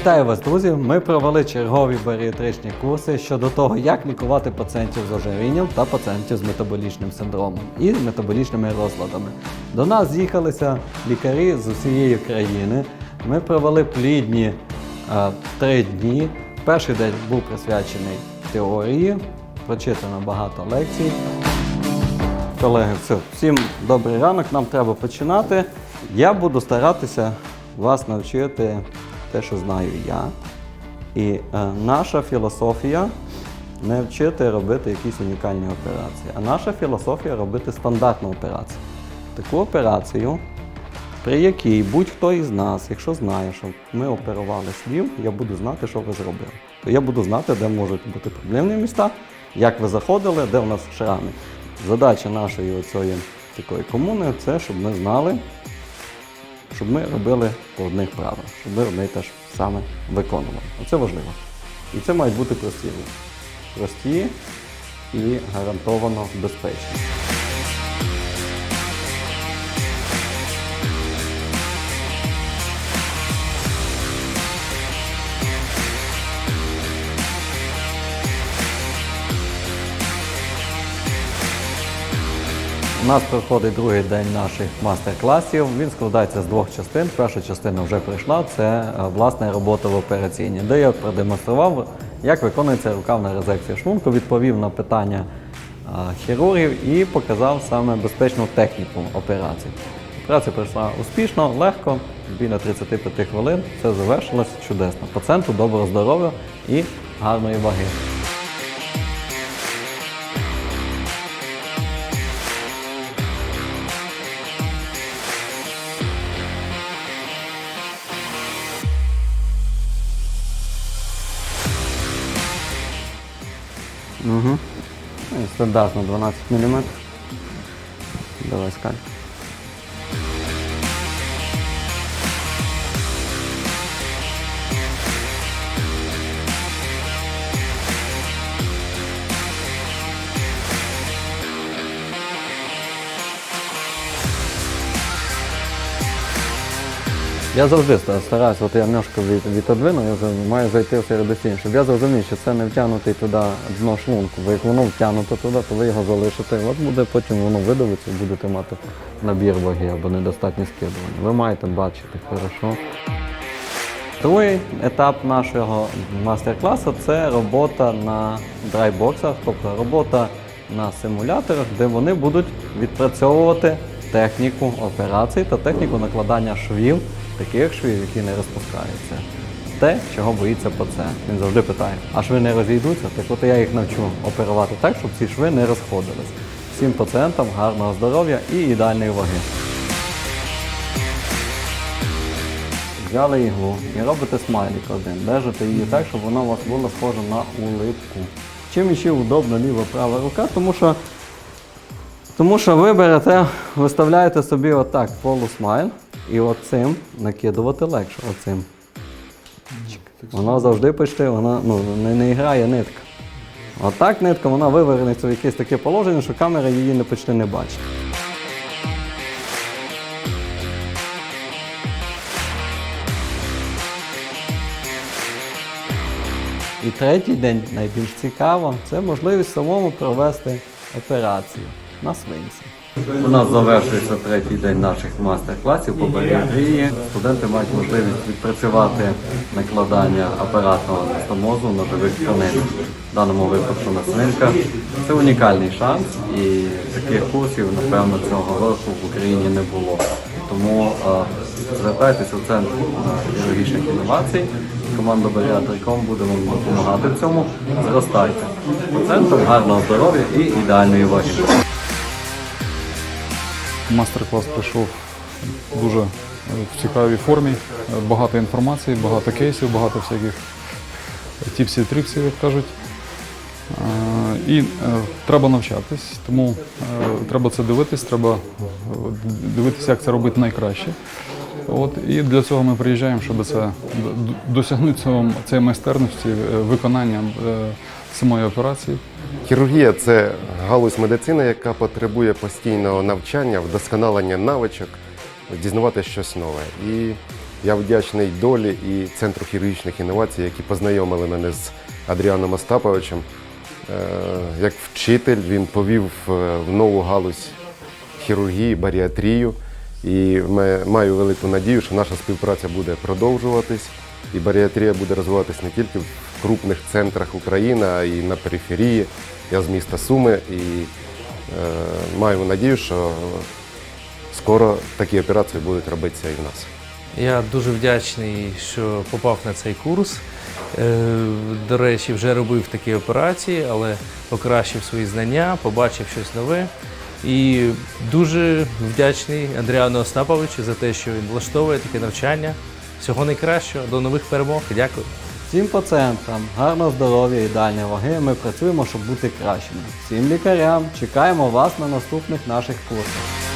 Вітаю вас, друзі! Ми провели чергові баріатричні курси щодо того, як лікувати пацієнтів з ожирінням та пацієнтів з метаболічним синдромом і метаболічними розладами. До нас з'їхалися лікарі з усієї країни. Ми провели плідні е, три дні. Перший день був присвячений теорії, прочитано багато лекцій. Колеги, все, всім добрий ранок, нам треба починати. Я буду старатися вас навчити те, що знаю я. І е, наша філософія не вчити робити якісь унікальні операції, а наша філософія робити стандартну операцію. Таку операцію, при якій будь-хто із нас, якщо знає, що ми оперували слів, я буду знати, що ви зробили. То я буду знати, де можуть бути проблемні міста, як ви заходили, де в нас шрами. Задача нашої оцієї такої комуни це, щоб ми знали, щоб ми робили по одних правилах, щоб ми одне те саме виконували. Оце важливо. І це мають бути прості. Прості і гарантовано безпечні. Нас проходить другий день наших мастер-класів. Він складається з двох частин. Перша частина вже прийшла. Це е, власне робота в операційній, де я продемонстрував, як виконується рукавна резекція шлунку, відповів на питання е, хірургів і показав саме безпечну техніку операції. Операція пройшла успішно, легко, біля 35 хвилин. Це завершилось чудесно. Пацієнту доброго здоров'я і гарної ваги. Угу. Стандартно 12 мм. Давай скаль. Я завжди стараюся, от я ножку від, відодвину, я вже маю зайти всередині, щоб я зрозумів, що це не втягнутий туди дно шлунку, бо як воно втягнуто туди, то ви його залишите. От буде потім воно видавиться, будете мати набір ваги або недостатнє скидування. Ви маєте бачити хорошо. Другий етап нашого мастер-класу це робота на драйбоксах, тобто робота на симуляторах, де вони будуть відпрацьовувати техніку операцій та техніку накладання швів, таких швів, які не розпускаються. Те, чого боїться пацієнт. Він завжди питає, а шви не розійдуться? Так от я їх навчу оперувати так, щоб ці шви не розходились. Всім пацієнтам гарного здоров'я і ідеальної ваги. Взяли іглу і робите смайлик один. Держите її так, щоб вона у вас була схожа на улипку. Чим ще удобна ліва права рука, тому що, тому що ви берете, виставляєте собі отак полусмайл і оцим накидувати легше. Оцим. Вона завжди почти, вона ну, не, не грає нитка. Отак нитка, вона вивернеться в якесь таке положення, що камера її не почти не бачить. І третій день найбільш цікаво це можливість самому провести операцію на свинці. У нас завершується третій день наших мастер-класів по баріатрії. Студенти мають можливість відпрацювати накладання апаратного стомозу на живих тканин. В даному випадку на свинках. Це унікальний шанс, і таких курсів, напевно, цього року в Україні не було. Тому е, звертайтеся в центр е, хірургічних інновацій. Команда Баріатриком буде вам допомагати в цьому. Зростайте. Центр гарного здоров'я і ідеальної ваги. Мастер-клас пройшов дуже е, в цікавій формі. Е, Багато інформації, багато кейсів, багато всяких тіпсів, тріпсів, як кажуть. Е, І треба навчатись, тому треба це дивитись, треба дивитися, як це робити найкраще. От, і для цього ми приїжджаємо, щоб це досягнути цієї майстерності виконання самої операції. Хірургія це галузь медицини, яка потребує постійного навчання, вдосконалення навичок, дізнавати щось нове. І Я вдячний долі і Центру хірургічних інновацій, які познайомили мене з Адріаном Остаповичем. Е, Як вчитель він повів е, в нову галузь хірургії, баріатрію. І маю велику надію, що наша співпраця буде продовжуватись, і баріатрія буде розвиватись не тільки в крупних центрах України, й на периферії. Я з міста Суми і е, маю надію, що скоро такі операції будуть робитися і в нас. Я дуже вдячний, що попав на цей курс. Е, До речі, вже робив такі операції, але покращив свої знання, побачив щось нове. І дуже вдячний Андріану Остаповичу за те, що він влаштовує таке навчання. Всього найкращого, до нових перемог. Дякую. Всім пацієнтам гарного здоров'я, і дальні ваги. Ми працюємо, щоб бути кращими. Всім лікарям чекаємо вас на наступних наших курсах.